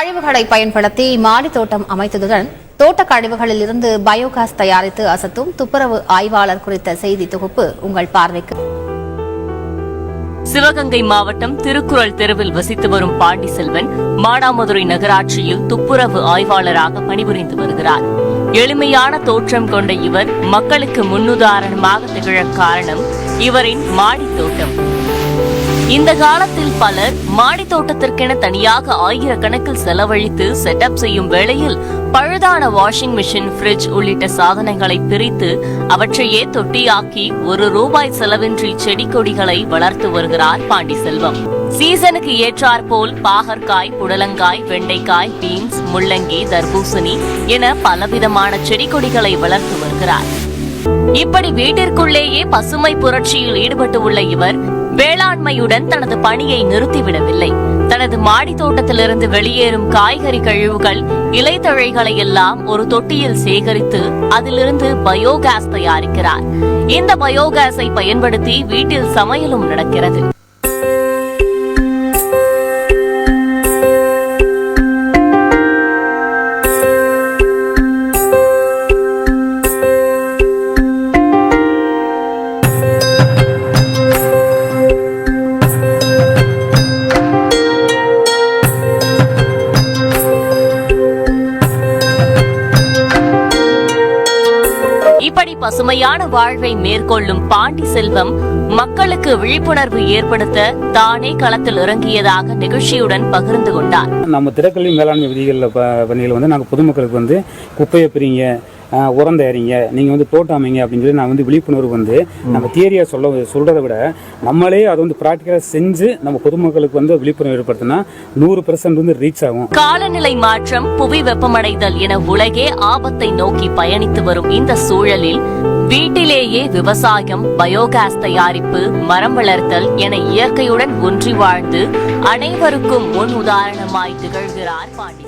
கழிவுகளை பயன்படுத்தி மாடி தோட்டம் அமைத்ததுடன் தோட்ட கழிவுகளில் இருந்து பயோகாஸ் தயாரித்து அசத்தும் துப்புரவு ஆய்வாளர் குறித்த செய்தி தொகுப்பு உங்கள் பார்வைக்கு. சிவகங்கை மாவட்டம் திருக்குறள் தெருவில் வசித்து வரும் பாண்டிசெல்வன் மானாமதுரை நகராட்சியில் துப்புரவு ஆய்வாளராக பணிபுரிந்து வருகிறார். எளிமையான தோற்றம் கொண்ட இவர் மக்களுக்கு முன்னுதாரணமாக திகழ காரணம் இவரின் மாடித் தோட்டம். இந்த காலத்தில் பலர் மாடி தோட்டத்திற்கென தனியாக ஆயிரக்கணக்கில் செலவழித்து செட்டப் செய்யும் வேளையில் பழுதான வாஷிங் மிஷின் ஃப்ரிட்ஜ் உள்ளிட்ட சாதனங்களை பிரித்து அவற்றையே தொட்டியாக்கி ஒரு ரூபாய் செலவின்றி செடி கொடிகளை வளர்த்து வருகிறார் பாண்டி செல்வம். சீசனுக்கு ஏற்றாற்போல் பாகற்காய் புடலங்காய் வெண்டைக்காய் பீன்ஸ் முள்ளங்கி தர்பூசணி என பலவிதமான செடி கொடிகளை வளர்த்து வருகிறார். இப்படி வீட்டிற்குள்ளேயே பசுமை புரட்சியில் ஈடுபட்டு உள்ள இவர் வேளாண்மையுடன் தனது பணியை நிறுத்திவிடவில்லை. தனது மாடி தோட்டத்திலிருந்து வெளியேறும் காய்கறி கழிவுகள் இலைத்தழைகளை எல்லாம் ஒரு தொட்டியில் சேகரித்து அதிலிருந்து பயோகேஸ் தயாரிக்கிறார். இந்த பயோகாஸை பயன்படுத்தி வீட்டில் சமையலும் நடக்கிறது. இப்படி பசுமையான வாழ்வை மேற்கொள்ளும் பாண்டி செல்வம் மக்களுக்கு விழிப்புணர்வு ஏற்படுத்த தானே களத்தில் இறங்கியதாக நிகழ்ச்சியுடன் பகிர்ந்து கொண்டார். நம்ம திறக்கல்வி மேலாண்மை விதிகளில் ப பணியில் வந்து நாங்கள் பொதுமக்களுக்கு வந்து குப்பையை பிரிங்க உரம் தயாரிங்க நீங்கள் வந்து தோட்டம் அமைங்க அப்படின்னு சொல்லி நான் வந்து விழிப்புணர்வு வந்து நம்ம தியரியாக சொல்ல சொல்கிறத விட நம்மளே அதை வந்து ப்ராக்டிக்கலாக செஞ்சு நம்ம பொதுமக்களுக்கு வந்து விழிப்புணர்வு ஏற்படுத்தினா நூறு பெர்சன்ட் வந்து ரீச் ஆகும். காலநிலை மாற்றம் புவி வெப்பமடைதல் என உலகே ஆபத்தை நோக்கி பயணித்து வரும் இந்த சூழலில் வீட்டிலேயே விவசாயம் பயோகாஸ் தயாரிப்பு மரம் வளர்த்தல் என இயற்கையுடன் ஒன்றி வாழ்ந்து அனைவருக்கும் முன் உதாரணமாய் திகழ்கிறார் பாண்டி